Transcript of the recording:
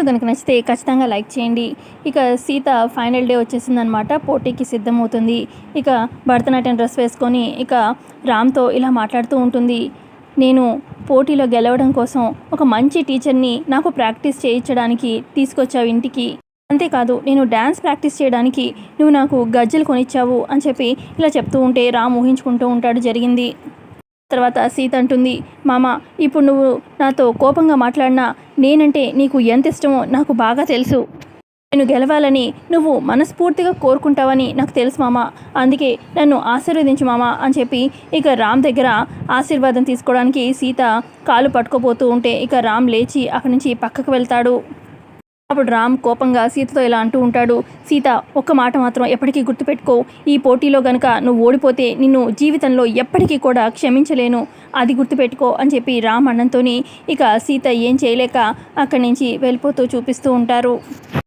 Video కనుక నచ్చితే ఖచ్చితంగా లైక్ చేయండి. ఇక సీత ఫైనల్ డే వచ్చేసిందనమాట పోటీకి సిద్ధమవుతుంది. ఇక భరతనాట్యం డ్రెస్ వేసుకొని ఇక రామ్తో ఇలా మాట్లాడుతూ ఉంటుంది. నేను పోటీలో గెలవడం కోసం ఒక మంచి టీచర్ని నాకు ప్రాక్టీస్ చేయించడానికి తీసుకొచ్చావు ఇంటికి. అంతేకాదు నేను డ్యాన్స్ ప్రాక్టీస్ చేయడానికి నువ్వు నాకు గజ్జలు కొనిచ్చావు అని చెప్పి ఇలా చెప్తూ ఉంటే రామ్ ఊహించుకుంటూ ఉంటాడు జరిగింది. తర్వాత సీత అంటుంది మామ ఇప్పుడు నువ్వు నాతో కోపంగా మాట్లాడినా నేనంటే నీకు ఎంత ఇష్టమో నాకు బాగా తెలుసు. నేను గెలవాలని నువ్వు మనస్ఫూర్తిగా కోరుకుంటావని నాకు తెలుసు మామ. అందుకే నన్ను ఆశీర్వదించు మామ అని చెప్పి ఇక రామ్ దగ్గర ఆశీర్వాదం తీసుకోవడానికి సీత కాలు పట్టుకోపోతూ ఉంటే ఇక రామ్ లేచి అక్కడి నుంచి పక్కకు వెళ్తాడు. అప్పుడు రామ్ కోపంగా సీతతో ఇలా అంటూ ఉంటాడు సీత ఒక్క మాట మాత్రం ఎప్పటికీ గుర్తుపెట్టుకో. ఈ పోటీలో గనుక నువ్వు ఓడిపోతే నిన్ను జీవితంలో ఎప్పటికీ కూడా క్షమించలేను. అది గుర్తుపెట్టుకో అని చెప్పి రామ్ అన్నంతోని ఇక సీత ఏం చేయలేక అక్కడి నుంచి వెళ్ళిపోతూ చూపిస్తూ ఉంటారు.